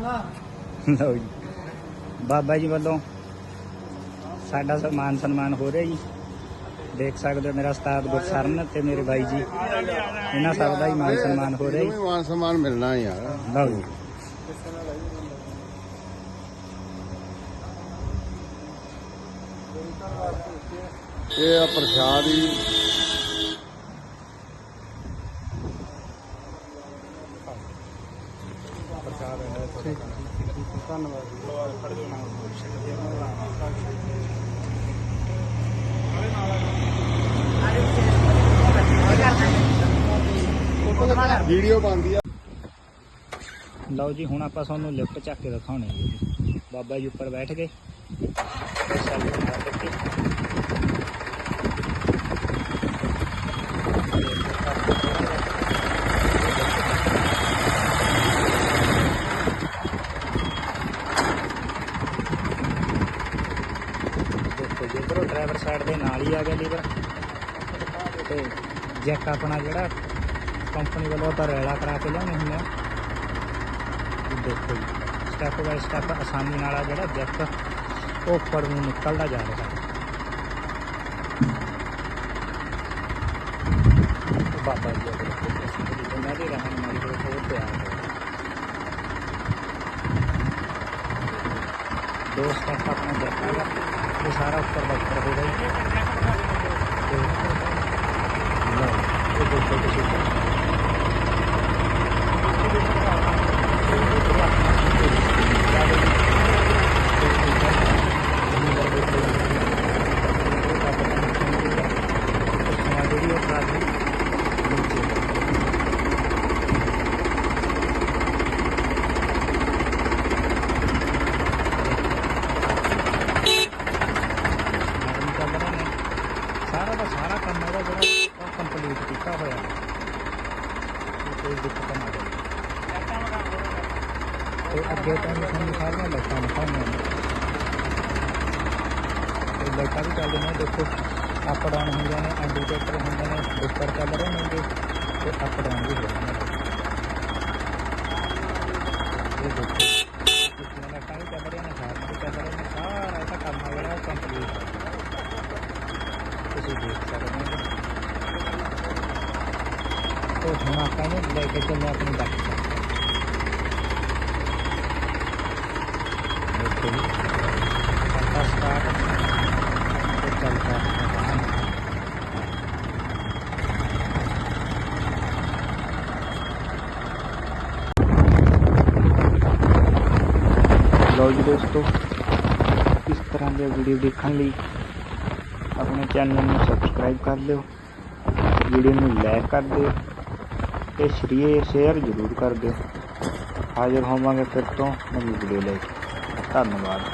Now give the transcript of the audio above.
ਲਓ ਜੀ। ਬਾਬਾ ਜੀ ਵੱਲੋਂ ਸਾਡਾ ਸਨਮਾਨ ਸਨਮਾਨ ਹੋ ਰਿਹਾ ਜੀ। ਦੇਖ ਸਕਦੇ ਹੋ ਮੇਰਾ ਉਸਤਾਦ ਗੁਰਸਰਨ ਤੇ ਮੇਰੇ ਬਾਈ ਜੀ। ਇਹਨਾਂ ਸਭ ਦਾ ਹੀ ਮਾਨ ਸਨਮਾਨ ਹੋ ਰਿਹਾ ਵੀ ਮਾਨ ਸਨਮਾਨ ਮਿਲਣਾ ਯਾਰ ਜੀ ਲਓ ਜੀ। ਇਹ ਆ ਪ੍ਰਸ਼ਾਦ ਹੀ ਵੀਡੀਓ ਬਣਦੀ ਆ। ਲਓ ਜੀ ਹੁਣ ਆਪਾਂ ਤੁਹਾਨੂੰ ਲਿਫਟ ਚੱਕ ਕੇ ਦਿਖਾਉਣੇ ਜੀ। ਬਾਬਾ ਜੀ ਉੱਪਰ ਬੈਠ ਗਏ। ਸੈਲਫੀ ਮਾਰ ਦਿੱਤੀ ਦੇਖੋ ਜੀ ਡਰਾਈਵਰ ਸਾਈਡ ਦੇ ਨਾਲ ਹੀ ਆ ਗਿਆ ਲੀਵਰ ਤੇ ਜੈਕ ਆਪਣਾ ਜਿਹੜਾ ਕੰਪਨੀ ਵੱਲੋਂ ਆਪਾਂ ਰੈਲਾ ਕਰਾ ਕੇ ਲਿਆਉਂਦੇ ਹੁੰਦੇ ਆ। ਦੇਖੋ ਜੀ ਸਟੈਪ ਬਾਈ ਸਟੈਪ ਆਸਾਨੀ ਨਾਲ ਆ ਜਿਹੜਾ ਜੈਕ ਉਹ ਉੱਪਰ ਨੂੰ ਨਿਕਲਦਾ ਜਾ ਰਿਹਾ। ਹੈ ਬਾਬਾ ਜੀ ਦੇ ਕੋਲ ਦੇ ਰਹਿਣ ਨਾਲ ਉਹ ਹੋਰ ਤਿਆਰ ਹੈ ਦੋ ਸਟੈਪ ਆਪਣਾ ਜੈਕ ਹੈਗਾ ਇਹ ਸਾਰਾ ਉੱਪਰ ਦਾ ਉੱਪਰ ਹੋ ਗਿਆ ਤੇ ਇਹ ਦੇਖੋ ਤੁਸੀਂ। ਸਾਰਾ ਦਾ ਇਹਦਾ ਜਿਹੜਾ ਉਹ ਕੰਪਲੀਟ ਕੀਤਾ ਹੋਇਆ। ਹੈ ਕੋਈ ਦਿੱਕਤ ਨਾ ਆਵੇ। ਤੇ ਅੱਗੇ ਤਾਂ ਸਾਨੂੰ ਸਾਰੀਆਂ ਲਾਈਟਾਂ ਦਿਖਾਉਣੀਆਂ ਨੇ। ਤੇ ਲਾਈਟਾਂ ਵੀ ਚੱਲਦੀਆਂ ਨੇ ਦੇਖੋ ਅਪ ਡਾਊਨ ਹੁੰਦੀਆਂ ਨੇ ਇੰਡੀਕੇਟਰ ਹੁੰਦੇ ਨੇ ਉੱਪਰ ਚੱਲ ਰਹੇ ਨੇਗੇ ਤੇ ਅਪ ਡਾਊਨ ਵੀ ਹੋ ਰਹੇ ਨੇ। ਇਹ ਦੇਖੋ ਕਿੰਨੀਆਂ ਲਾਈਟਾਂ ਵੀ ਚੱਲ ਰਹੀਆਂ ਨੇ ਸਾਰੀਆਂ ਵੀ ਚੱਲ ਰਹੀਆਂ ਨੇ ਸਾਰਾ ਇਹਦਾ ਕੰਮ ਹੈ ਜਿਹੜਾ ਉਹ ਕੰਪਲੀਟ ਹੈ ਤੁਸੀਂ ਦੇਖ ਸਕਦੇ ਹੋ ਤੇ ਹੁਣ ਆਪਾਂ ਇਹਨੂੰ ਲੈ ਕੇ ਚੱਲੇ ਆਪਣੀ ਬੱਸ ਦੇਖੋ ਜੀ ਆਪਾਂ ਸਟਾਰਟ ਤੇ ਚੱਲਦਾ ਹੈ ਲਓ ਜੀ ਦੋਸਤੋ ਇਸ ਤਰ੍ਹਾਂ ਦੇ ਵੀਡੀਓ ਦੇਖਣ ਲਈ ਆਪਣੇ ਚੈਨਲ ਨੂੰ ਸਬਸਕ੍ਰਾਈਬ ਕਰ ਦਿਓ ਵੀਡੀਓ ਨੂੰ ਲਾਈਕ ਕਰ ਦਿਓ ਤੇ ਸ਼ੇਅਰ ਸ਼ੇਅਰ ਜ਼ਰੂਰ ਕਰ ਦਿਓ। ਹਾਜ਼ਰ ਹੋਵਾਂਗੇ ਫਿਰ ਤੋਂ ਨਵੀਂ ਵੀਡੀਓ ਲੈ ਕੇ। ਧੰਨਵਾਦ।